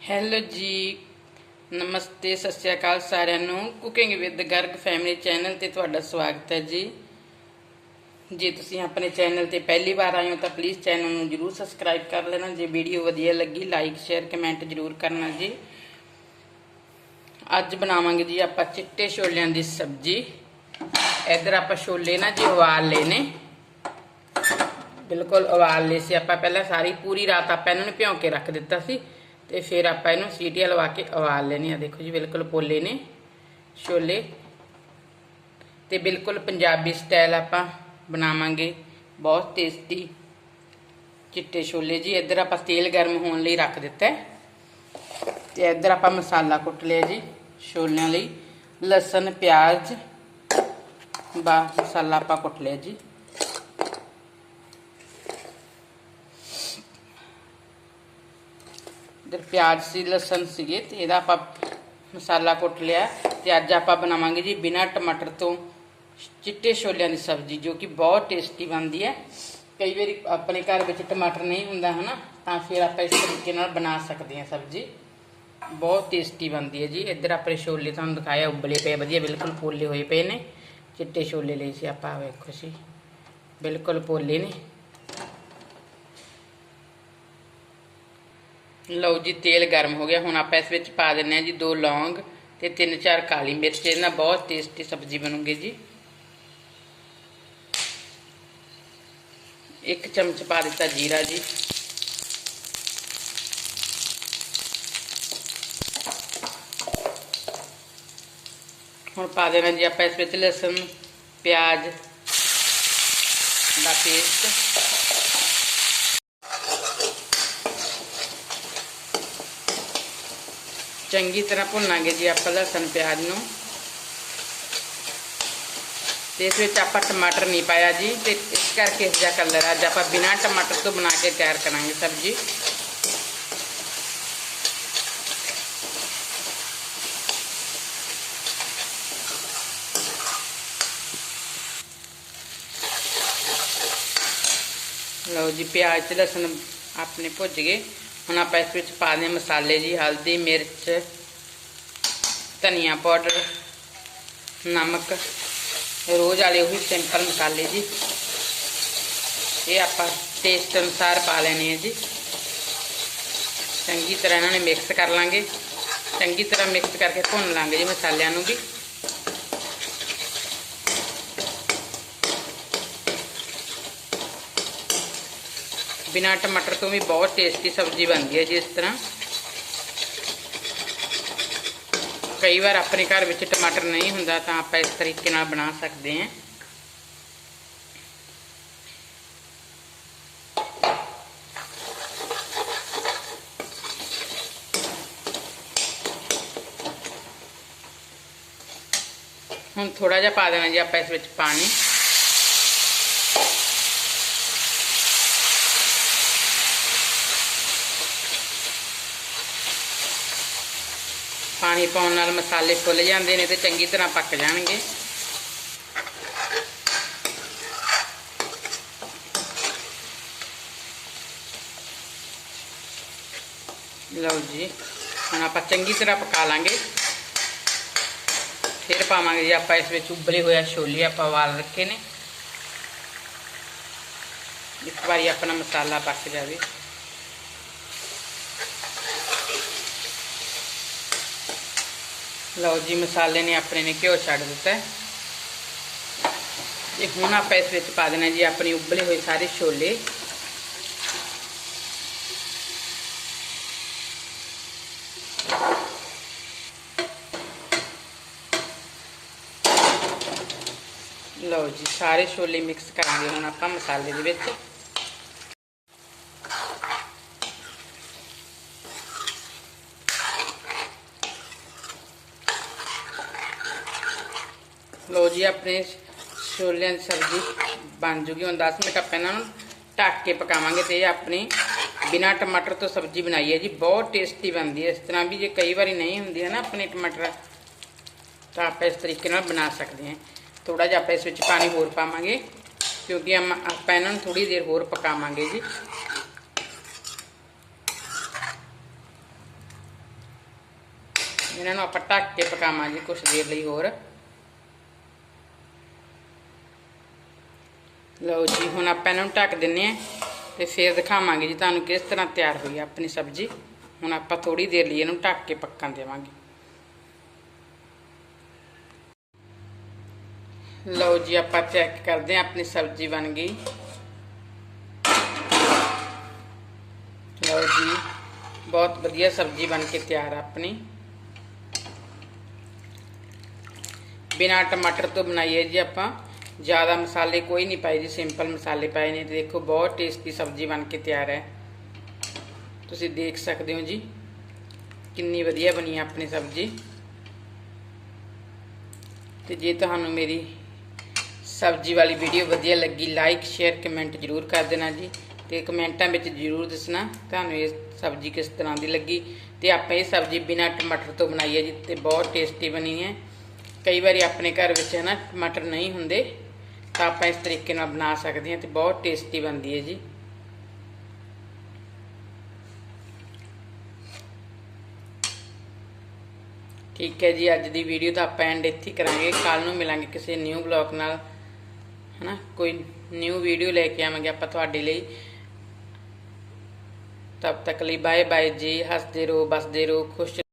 Hello ਜੀ, ਨਮਸਤੇ, ਸਤਿ ਸ਼੍ਰੀ ਅਕਾਲ ਸਾਰਿਆਂ ਨੂੰ। Cooking with Garg family channel ਤੇ ਤੁਹਾਡਾ ਸਵਾਗਤ ਹੈ ਜੀ। ਜੇ ਤੁਸੀਂ ਆਪਣੇ ਚੈਨਲ ਤੇ ਪਹਿਲੀ ਵਾਰ ਆਏ ਹੋ ਤਾਂ ਪਲੀਜ਼ ਚੈਨਲ ਨੂੰ ਜਰੂਰ ਸਬਸਕ੍ਰਾਈਬ ਕਰ ਲੈਣਾ। ਜੇ ਵੀਡੀਓ ਵਧੀਆ ਲੱਗੀ ਲਾਈਕ ਸ਼ੇਅਰ ਕਮੈਂਟ ਜਰੂਰ ਕਰਨਾ ਜੀ। ਅੱਜ ਬਣਾਵਾਂਗੇ ਜੀ ਆਪਾਂ ਚਿੱਟੇ ਛੋਲਿਆਂ ਦੀ ਸਬਜ਼ੀ। ਇੱਧਰ ਆਪਾਂ ਛੋਲੇ ਨਾ ਜੀ ਉਬਾਲ ਲਏ ਨੇ। ਬਿਲਕੁਲ ਉਬਾਲ ਲਏ ਸੀ। ਆਪਾਂ ਪਹਿਲਾਂ ਸਾਰੀ ਪੂਰੀ ਰਾਤ ਆਪਾਂ ਇਹਨਾਂ ਨੂੰ ਭਿਉਂ ਕੇ ਰੱਖ ਦਿੱਤਾ ਸੀ। ਤੇ ਫਿਰ ਆਪਾਂ ਇਹਨੂੰ ਸੀਟੀਆਂ ਲਵਾ ਕੇ ਉਬਾਲ ਲੈਣੇ ਆ ਦੇਖੋ ਜੀ, ਬਿਲਕੁਲ ਪੋਲੇ ਨੇ, ਛੋਲੇ। ਤੇ ਬਿਲਕੁਲ ਪੰਜਾਬੀ ਸਟਾਈਲ ਆਪਾਂ ਬਣਾਵਾਂਗੇ। ਬਹੁਤ ਟੇਸਟੀ ਚਿੱਟੇ ਛੋਲੇ ਜੀ। ਇੱਧਰ ਆਪਾਂ ਤੇਲ ਗਰਮ ਹੋਣ ਲਈ ਰੱਖ ਦਿੱਤਾ ਹੈ। ਤੇ ਇੱਧਰ ਆਪਾਂ ਮਸਾਲਾ ਕੁੱਟ ਲਿਆ ਜੀ ਛੋਲਿਆਂ ਲਈ। ਲਸਣ, ਪਿਆਜ਼ ਬਾ ਮਸਾਲਾ ਆਪਾਂ ਕੁੱਟ ਲਿਆ ਜੀ ਇਧਰ ਪਿਆਜ਼ ਸੀ, ਲਸਣ ਸੀਗੇ ਤੇ ਇਹਦਾ ਆਪਾਂ ਮਸਾਲਾ ਕੁੱਟ ਲਿਆ ਤੇ ਅੱਜ ਆਪਾਂ ਬਣਾਵਾਂਗੇ ਜੀ ਬਿਨਾ ਟਮਾਟਰ ਤੋਂ ਚਿੱਟੇ ਛੋਲਿਆਂ ਦੀ ਸਬਜ਼ੀ, ਜੋ ਕਿ ਬਹੁਤ ਟੇਸਟੀ ਬਣਦੀ ਹੈ। ਕਈ ਵਾਰੀ ਆਪਣੇ ਘਰ ਵਿੱਚ ਟਮਾਟਰ ਨਹੀਂ ਹੁੰਦਾ, ਹਨਾ? ਤਾਂ ਫਿਰ ਆਪਾਂ ਇਸ ਤਰੀਕੇ ਨਾਲ ਬਣਾ ਸਕਦੇ ਹਾਂ ਸਬਜ਼ੀ। ਬਹੁਤ ਟੇਸਟੀ ਬਣਦੀ ਹੈ ਜੀ। ਇੱਧਰ ਆਪਣੇ ਛੋਲੇ ਤੁਹਾਨੂੰ ਦਿਖਾਇਆ, ਉਬਲੇ ਪਏ ਵਧੀਆ, ਬਿਲਕੁਲ ਪੋਲੇ ਹੋਏ ਪਏ ਨੇ। ਚਿੱਟੇ ਛੋਲੇ ਲਈ ਸੀ ਆਪਾਂ, ਵੇਖੋ ਜੀ। ਬਿਲਕੁਲ ਪੋਲੇ ਨੇ। ਲਓ ਜੀ, ਤੇਲ ਗਰਮ ਹੋ ਗਿਆ। ਹੁਣ ਆਪਾਂ ਇਸ ਵਿੱਚ ਪਾ ਦਿੰਨੇ ਆ ਜੀ ਦੋ ਲੌਂਗ ਤੇ ਤਿੰਨ ਚਾਰ ਕਾਲੀ ਮਿਰਚ। ਇਹਦੇ ਨਾਲ ਬਹੁਤ ਟੇਸਟੀ ਸਬਜ਼ੀ ਬਣੂਗੀ ਜੀ। ਇੱਕ ਚਮਚ ਪਾ ਦਿੱਤਾ ਜੀਰਾ ਜੀ। ਹੁਣ ਪਾ ਦੇਣਾ ਜੀ ਆਪਾਂ ਇਸ ਵਿੱਚ ਲਸਣ, ਪਿਆਜ਼ ਦਾ ਪੇਸਟ। ਚੰਗੀ ਤਰ੍ਹਾਂ ਭੁੰਨਾਂਗੇ ਜੀ ਆਪਾਂ ਲਸਣ ਪਿਆਜ਼ ਨੂੰ ਤੇ ਇਸ ਵਿੱਚ ਆਪਾਂ ਟਮਾਟਰ ਨਹੀਂ ਪਾਇਆ ਜੀ ਤੇ ਇਸ ਕਰਕੇ ਇਸ ਦਾ ਕਲਰ ਅੱਜ ਆਪਾਂ ਬਿਨਾਂ ਟਮਾਟਰ ਤੋਂ ਬਣਾ ਕੇ ਤਿਆਰ ਕਰਾਂਗੇ ਸਬਜ਼ੀ ਲਓ ਜੀ ਪਿਆਜ਼ ਤੇ ਲਸਣ ਆਪਣੇ ਭੁੱਜ ਗਏ ਹੁਣ ਆਪਾਂ ਇਸ ਵਿੱਚ ਪਾ ਦੇ ਮਸਾਲੇ ਜੀ, ਹਲਦੀ, ਮਿਰਚ, ਧਨੀਆ ਪਾਊਡਰ, ਨਮਕ, ਰੋਜ਼ ਵਾਲੇ ਉਹੀ ਸਿੰਪਲ ਮਸਾਲੇ ਜੀ। ਇਹ ਆਪਾਂ ਟੇਸਟ ਅਨੁਸਾਰ ਪਾ ਲੈਣੇ ਆ ਜੀ। ਚੰਗੀ ਤਰ੍ਹਾਂ ਇਹਨਾਂ ਨੇ ਮਿਕਸ ਕਰ ਲਾਂਗੇ। ਚੰਗੀ ਤਰ੍ਹਾਂ ਮਿਕਸ ਕਰਕੇ ਭੁੰਨ ਲਾਂਗੇ ਜੀ ਮਸਾਲਿਆਂ ਨੂੰ ਵੀ। ਬਿਨਾ ਟਮਾਟਰ ਤੋਂ ਵੀ ਬਹੁਤ ਟੇਸਟੀ ਸਬਜ਼ੀ ਬਣਦੀ ਹੈ ਜੀ ਇਸ ਤਰ੍ਹਾਂ ਕਈ ਵਾਰ ਆਪਣੇ ਘਰ ਵਿੱਚ ਟਮਾਟਰ ਨਹੀਂ ਹੁੰਦਾ ਤਾਂ ਆਪਾਂ ਇਸ ਤਰੀਕੇ ਨਾਲ ਬਣਾ ਸਕਦੇ ਹਾਂ ਹੁਣ ਥੋੜਾ ਜਿਹਾ ਪਾ ਦੇਣਾ ਜੀ ਆਪਾਂ ਇਸ ਵਿੱਚ ਪਾਣੀ ਪਾਣੀ ਪਾਉਣ ਨਾਲ ਮਸਾਲੇ ਫੁੱਲ ਜਾਂਦੇ ਨੇ ਤੇ ਚੰਗੀ ਤਰ੍ਹਾਂ ਪੱਕ ਜਾਣਗੇ। ਲਓ ਜੀ, ਹੁਣ ਆਪਾਂ ਚੰਗੀ ਤਰ੍ਹਾਂ ਪਕਾ ਲਾਂਗੇ। ਫਿਰ ਪਾਵਾਂਗੇ ਜੀ ਆਪਾਂ ਇਸ ਵਿੱਚ ਉਬਲੇ ਹੋਇਆ ਛੋਲੇ ਆਪਾਂ ਵਾਲ ਰੱਖੇ ਨੇ। ਇੱਕ ਵਾਰੀ ਆਪਣਾ ਮਸਾਲਾ ਪੱਕ ਜਾਵੇ। ਲਓ ਜੀ, ਮਸਾਲੇ ਨੇ ਆਪਣੇ ਨੇ ਘਿਓ ਛੱਡ ਦਿੱਤਾ ਹੈ। ਤੇ ਹੁਣ ਆਪਾਂ ਇਸ ਵਿੱਚ ਪਾ ਦੇਣਾ ਜੀ, ਆਪਣੀ ਉਬਲੇ ਹੋਏ ਸਾਰੇ ਛੋਲੇ। ਲਓ ਜੀ, ਸਾਰੇ ਛੋਲੇ ਮਿਕਸ ਕਰਾਂਗੇ ਹੁਣ ਆਪਾਂ ਮਸਾਲੇ ਦੇ ਵਿੱਚ। ਲੋ ਜੀ, ਆਪਣੇ ਛੋਲਿਆਂ ਦੀ ਸਬਜ਼ੀ ਬਣ ਜੂਗੀ। ਹੁਣ 10 ਮਿੰਟ ਆਪਾਂ ਇਹਨਾਂ ਨੂੰ ਢੱਕ ਕੇ ਪਕਾਵਾਂਗੇ ਤੇ ਇਹ ਆਪਣੀ ਬਿਨਾ ਟਮਾਟਰ ਤੋਂ ਸਬਜ਼ੀ ਬਣਾਈ ਹੈ ਜੀ। ਬਹੁਤ ਟੇਸਟੀ ਬਣਦੀ ਹੈ। ਇਸ ਤਰ੍ਹਾਂ ਵੀ ਜੇ ਕਈ ਵਾਰੀ ਨਹੀਂ ਹੁੰਦੀ ਹੈ ਨਾ ਆਪਣੇ ਟਮਾਟਰ, ਤਾਂ ਆਪਾਂ ਇਸ ਤਰੀਕੇ ਨਾਲ ਬਣਾ ਸਕਦੇ ਹਾਂ। ਥੋੜਾ ਜਿਹਾ ਆਪਾਂ ਇਸ ਵਿੱਚ ਪਾਣੀ ਹੋਰ ਪਾਵਾਂਗੇ, ਕਿਉਂਕਿ ਆਪਾਂ ਇਹਨਾਂ ਨੂੰ ਥੋੜੀ ਦੇਰ ਹੋਰ ਪਕਾਵਾਂਗੇ ਜੀ। ਇਹਨਾਂ ਨੂੰ ਆਪਾਂ ਢੱਕ ਕੇ ਪਕਾਵਾਂਗੇ ਕੁਝ ਦੇਰ ਲਈ ਹੋਰ। ਲਓ ਜੀ, ਹੁਣ ਆਪਾਂ ਇਹਨਾਂ ਨੂੰ ਢੱਕ ਦਿੰਨੇ ਆ ਤੇ ਫਿਰ ਦਿਖਾਵਾਂਗੇ ਜੀ ਤੁਹਾਨੂੰ ਕਿਸ ਤਰ੍ਹਾਂ ਤਿਆਰ ਹੋਈ ਆ ਆਪਣੀ ਸਬਜ਼ੀ। ਹੁਣ ਆਪਾਂ ਥੋੜੀ ਦੇਰ ਲਈ ਇਹਨੂੰ ਢੱਕ ਕੇ ਪੱਕਣ ਦੇਵਾਂਗੇ। ਲਓ ਜੀ, ਆਪਾਂ ਚੈੱਕ ਕਰਦੇ ਆ ਆਪਣੀ ਸਬਜ਼ੀ ਬਣ ਗਈ। ਲਓ ਜੀ, ਬਹੁਤ ਵਧੀਆ ਸਬਜ਼ੀ ਬਣ ਕੇ ਤਿਆਰ ਆ ਆਪਣੀ। ਬਿਨਾ ਟਮਾਟਰ ਤੋਂ ਬਣਾਈ ਹੈ ਜੀ ਆਪਾਂ। ਜ਼ਿਆਦਾ ਮਸਾਲੇ ਕੋਈ ਨਹੀਂ ਪਾਏ ਜੀ ਸਿੰਪਲ ਮਸਾਲੇ ਪਾਏ ਨੇ। ਤੇ ਦੇਖੋ, ਬਹੁਤ ਟੇਸਟੀ ਸਬਜ਼ੀ ਬਣ ਕੇ ਤਿਆਰ ਹੈ। ਤੁਸੀਂ ਦੇਖ ਸਕਦੇ ਹੋ ਜੀ, ਕਿੰਨੀ ਵਧੀਆ ਬਣੀ ਹੈ ਆਪਣੀ ਸਬਜ਼ੀ। ਤੇ ਜੇ ਤੁਹਾਨੂੰ ਮੇਰੀ ਸਬਜ਼ੀ ਵਾਲੀ ਵੀਡੀਓ ਵਧੀਆ ਲੱਗੀ ਲਾਈਕ ਸ਼ੇਅਰ ਕਮੈਂਟ ਜਰੂਰ ਕਰ ਦੇਣਾ ਜੀ। ਤੇ ਕਮੈਂਟਾਂ ਵਿੱਚ ਜਰੂਰ ਦੱਸਣਾ ਤੁਹਾਨੂੰ ਇਹ ਸਬਜ਼ੀ ਕਿਸ ਤਰ੍ਹਾਂ ਦੀ ਲੱਗੀ। ਤੇ ਆਪਾਂ ਇਹ ਸਬਜ਼ੀ ਬਿਨਾ ਟਮਾਟਰ ਤੋਂ ਬਣਾਈ ਹੈ ਜੀ, ਤੇ ਬਹੁਤ ਟੇਸਟੀ ਬਣੀ ਹੈ। ਕਈ ਵਾਰੀ ਆਪਣੇ ਘਰ ਵਿੱਚ ਹੈ ਨਾ, ਟਮਾਟਰ ਨਹੀਂ ਹੁੰਦੇ। ਤਾਂ ਆਪਾਂ ਇਸ ਤਰੀਕੇ ਨਾਲ ਬਣਾ ਸਕਦੇ ਹਾਂ ਤੇ ਬਹੁਤ ਟੇਸਟੀ ਬਣਦੀ ਹੈ ਜੀ। ਠੀਕ ਹੈ ਜੀ, ਅੱਜ ਦੀ ਵੀਡੀਓ ਤਾਂ ਆਪਾਂ ਐਂਡ ਇੱਥੇ ਕਰਾਂਗੇ। ਕੱਲ ਨੂੰ ਮਿਲਾਂਗੇ ਕਿਸੇ ਨਿਊ ਬਲੌਗ ਨਾਲ, ਹਨਾ? ਕੋਈ ਨਿਊ ਵੀਡੀਓ ਲੈ ਕੇ ਆਵਾਂਗੇ ਆਪਾਂ ਤੁਹਾਡੇ ਲਈ। ਤਬ ਤੱਕ ਲਈ ਬਾਏ ਬਾਏ ਜੀ, ਹੱਸਦੇ ਰਹੋ ਬਸਦੇ ਰਹੋ, ਖੁਸ਼